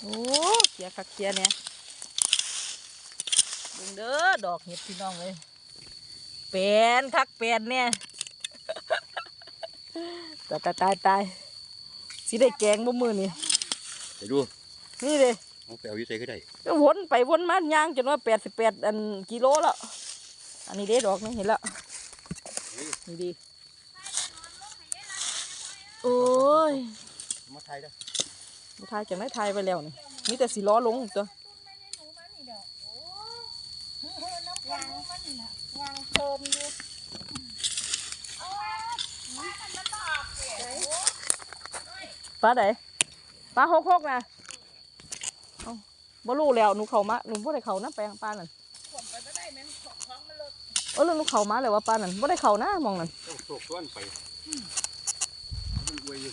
โอ้เขียคักเขียเนี่ยเบิ่งเด้อดอกเห็ดพี่น้องเลยแปลนคักแปลนเนี่ยตายตายตายตายสิได้แกงบ่มือนี่ไปดูนี่เลยเอาไปเอาอยู่ใส่ก็ได้ก็วนไปวนมาย่างจนว่าแปดสิบแปดอันกิโลแล้วอันนี้เด้ดอกนี่เห็นแล้วนี่ดีโอ้ยมาไทยได้ ไมาทายจากไหนทายไปแล้วนี่มีแต่สีล้อลงตัวยังเพิ่มอยู่ปลาไหนปลาหกหกนะบ่รู้แล้วหนูเขามาหนูบ่ได้เขานะแปลงปลานั่นเออเรื่องหนูเขามาเลยว่าปลานั่นบ่ได้เขานะมองนั่นตกต้วนไปมันอวยอยู่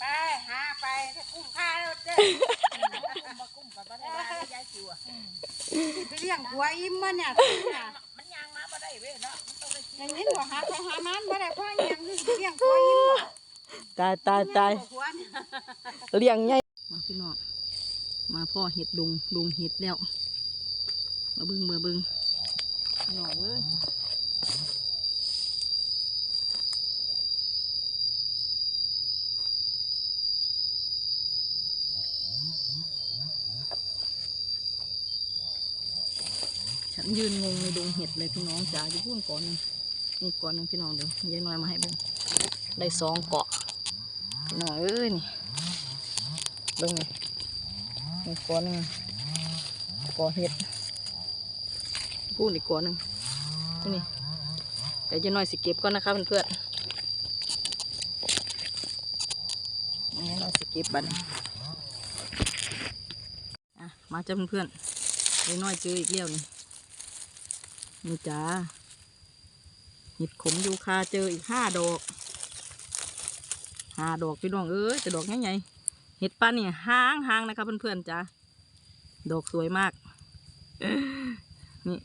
ไปหาไปถ้ากุ้งค่าเราเด้อมากุ้งกับบ้านได้ยายจิ๋วไปเลี้ยงหัวอิ่มมันเนี่ยมันยางมาบ่ได้เว้ยเนาะมันต้องได้กินอย่างนี้หัวหาไปหามันบ่ได้เพราะยังนี่เลี้ยงหัวอิ่มบ่ตายตายตายหัวเนี่ยเลี้ยงไงมาพี่น้องมาพ่อเห็ดดุงดุงเห็ดแล้วมาเบิ่งมาเบิ่งพี่น้องเอ้ย ยืนงงในดงเห็ดเลยพี่น้องจ๋าอยู่พูนก่อนหนึงนี่ก่อนหนึงพี่น้องเดี๋ยวยายน้อยมาให้เบิ่งได้สองเกาะพี่น้องเอ้ยนี่เบิ่งนี่นี่ก้อนหนึงก้อเห็ดพูดอีกก้อนหนึงนี่เดี๋ยวจะหน่อยสิเก็บก่อนนะครับเพื่อนๆนี่หน่อยสิเก็บบันอะมาจ้าเพื่อนๆเดี๋ยน้อยเจออีกเลี้ยวนี่ นี่จ้าเห็ดขมยูคาเจออีกห้าดอกห้าดอกพี่น้องเอ้ยแต่ดอกใหญ่ๆเห็ดปลาเนี่ยห้างห้างนะครับเพื่อนๆจ้าดอกสวยมาก นี่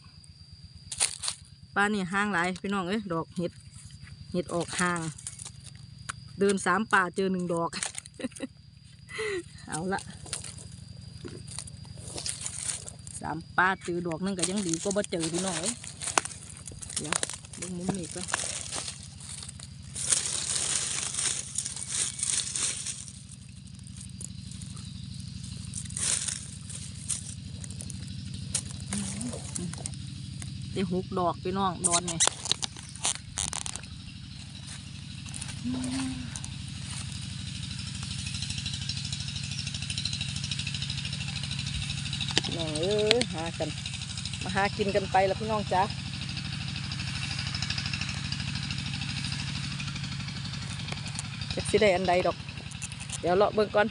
ปลาเนี่ยห้างหลายพี่น้องเอ้ยดอกเห็ดเห็ดออกห่าง เดินสามป่าเจอหนึ่งดอก เอาละสามป่าเจอดอกนึงก็ยังดีก็บ่เจอพี่น้องเอ้ยเดี๋ยวเบิ่งมุมนี้ก่อนได้หกดอกพี่น้องดอนเนี่ พี่น้องเอ้ยหากัน มาหากินกันไปแล้วพี่น้องจ้าจะสิได้อันใดดอก เดี๋ยวเลาะเบิ่งก่อน